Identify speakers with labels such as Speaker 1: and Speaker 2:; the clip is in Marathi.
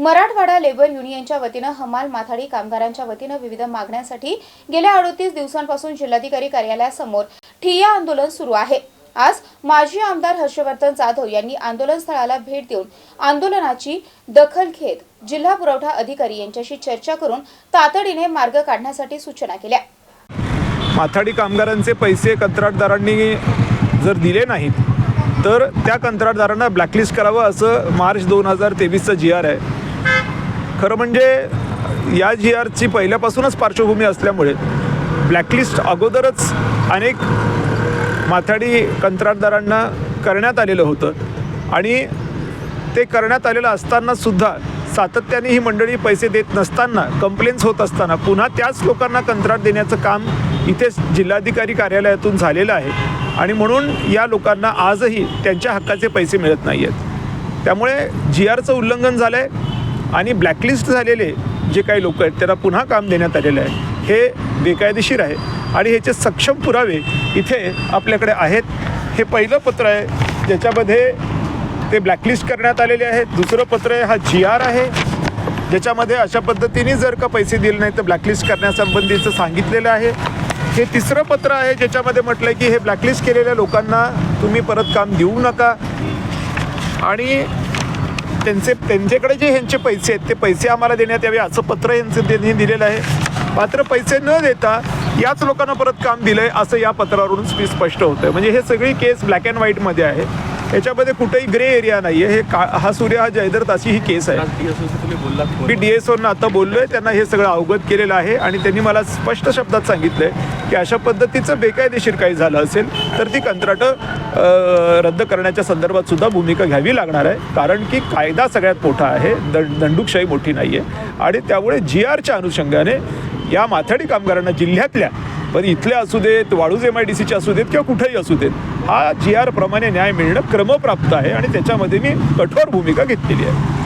Speaker 1: मराठवाडा लेबर युनियनच्या वतीनं हमाल माथाडी कामगारांच्या वतीनं विविध मागण्यांसाठी गेल्या अडोतीस दिवसांपासून जिल्हाधिकारी कार्यालयासमोर ठिय्या आंदोलन सुरू आहे. आज माजी आमदार हर्षवर्धन जाधव यांनी आंदोलन स्थळाला भेट देऊन आंदोलनाची दखल घेत जिल्हा पुरवठा अधिकारी यांच्याशी चर्चा करून तातडीने मार्ग काढण्यासाठी सूचना केल्या.
Speaker 2: माथाडी कामगारांचे पैसे कंत्राटदारांनी जर दिले नाहीत तर त्या कंत्राटदारांना ब्लॅकलिस्ट करावं असं मार्च दोन हजार तेवीसचं जी आर आहे. खरं म्हणजे या जी आरची पहिल्यापासूनच पार्श्वभूमी असल्यामुळे ब्लॅकलिस्ट अगोदरच अनेक माथाडी कंत्राटदारांना करण्यात आलेलं होतं. आणि ते करण्यात आलेलं असतानासुद्धा सातत्याने ही मंडळी पैसे देत नसताना कंप्लेंट्स होत असताना पुन्हा त्याच लोकांना कंत्राट देण्याचं काम इथेच जिल्हाधिकारी कार्यालयातून झालेलं आहे. आणि म्हणून या लोकांना आजही त्यांच्या हक्काचे पैसे मिळत नाही आहेत त्यामुळे जी आरचं उल्लंघन झालं आहे आणि ब्लॅकलिस्ट झालेले जे काही लोक आहेत त्यांना पुन्हा काम देण्यात आलेलं आहे. हे बेकायदेशीर आहे. आणि ह्याचे सक्षम पुरावे इथे आपल्याकडे आहेत हे पहिलं पत्र आहे ज्याच्यामध्ये ते ब्लॅकलिस्ट करण्यात आलेले आहेत. दुसरं पत्र आहे हा जी आर आहे. ज्याच्यामध्ये अशा पद्धतीने जर का पैसे दिले नाही तर ब्लॅकलिस्ट करण्यासंबंधीचं सांगितलेलं आहे. हे तिसरं पत्र आहे ज्याच्यामध्ये म्हटलं आहे की हे ब्लॅकलिस्ट केलेल्या लोकांना तुम्ही परत काम देऊ नका. आणि त्यांचे त्यांच्याकडे जे ह्यांचे पैसे आहेत ते पैसे आम्हाला देण्यात यावे असं पत्र यांचं त्यांनी दिलेलं आहे. मात्र पैसे न देता याच लोकांना परत काम दिलं आहे असं या पत्रावरून स्पी- स्पष्ट होतं आहे म्हणजे हे सगळी केस ब्लॅक अँड व्हाईटमध्ये आहे. याच्यामध्ये कुठेही ग्रे एरिया नाही आहे हे का हा सूर्य हा जयदर्थ अशी ही केस आहे. मी डी एस ओना आता बोललो आहे त्यांना हे सगळं अवगत केलेलं आहे आणि त्यांनी मला स्पष्ट शब्दात सांगितलं आहे की अशा पद्धतीचं बेकायदेशीर काही झालं असेल तर ती कंत्राटं रद्द करण्याच्या संदर्भात सुद्धा भूमिका घ्यावी लागणार आहे. कारण की कायदा सगळ्यात मोठा आहे दंड दंडुकशाही मोठी नाही आहे आणि त्यामुळे जी आरच्या अनुषंगाने या माथाडी कामगारांना जिल्ह्यातल्या पण इथल्या असू देत वाळूज एम आय डी सीच्या असू देत किंवा कुठेही असू देत हा जी आर प्रमाणे न्याय मिळणं क्रमप्राप्त आहे. आणि त्याच्यामध्ये मी कठोर भूमिका घेतलेली आहे.